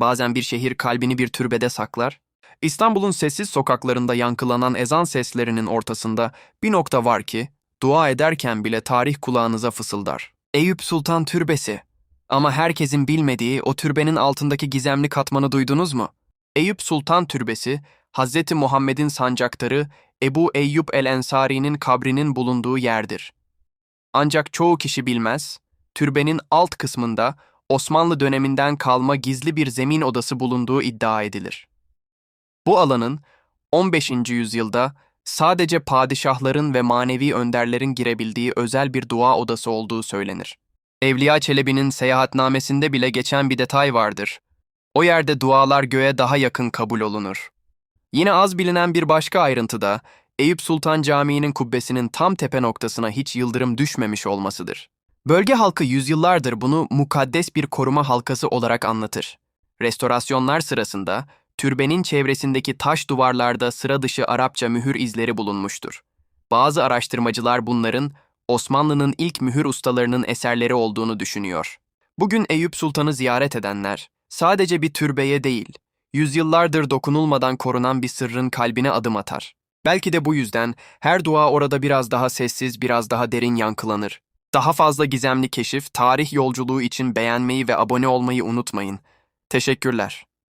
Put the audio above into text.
Bazen bir şehir kalbini bir türbede saklar. İstanbul'un sessiz sokaklarında yankılanan ezan seslerinin ortasında bir nokta var ki, dua ederken bile tarih kulağınıza fısıldar. Eyüp Sultan Türbesi. Ama herkesin bilmediği o türbenin altındaki gizemli katmanı duydunuz mu? Eyüp Sultan Türbesi, Hz. Muhammed'in sancaktarı Ebu Eyyub el-Ensari'nin kabrinin bulunduğu yerdir. Ancak çoğu kişi bilmez, türbenin alt kısmında Osmanlı döneminden kalma gizli bir zemin odası bulunduğu iddia edilir. Bu alanın 15. yüzyılda sadece padişahların ve manevi önderlerin girebildiği özel bir dua odası olduğu söylenir. Evliya Çelebi'nin seyahatnamesinde bile geçen bir detay vardır. O yerde dualar göğe daha yakın kabul olunur. Yine az bilinen bir başka ayrıntıda Eyüp Sultan Camii'nin kubbesinin tam tepe noktasına hiç yıldırım düşmemiş olmasıdır. Bölge halkı yüzyıllardır bunu mukaddes bir koruma halkası olarak anlatır. Restorasyonlar sırasında türbenin çevresindeki taş duvarlarda sıra dışı Arapça mühür izleri bulunmuştur. Bazı araştırmacılar bunların Osmanlı'nın ilk mühür ustalarının eserleri olduğunu düşünüyor. Bugün Eyüp Sultan'ı ziyaret edenler sadece bir türbeye değil, yüzyıllardır dokunulmadan korunan bir sırrın kalbine adım atar. Belki de bu yüzden her dua orada biraz daha sessiz, biraz daha derin yankılanır. Daha fazla gizemli keşif, tarih yolculuğu için beğenmeyi ve abone olmayı unutmayın. Teşekkürler.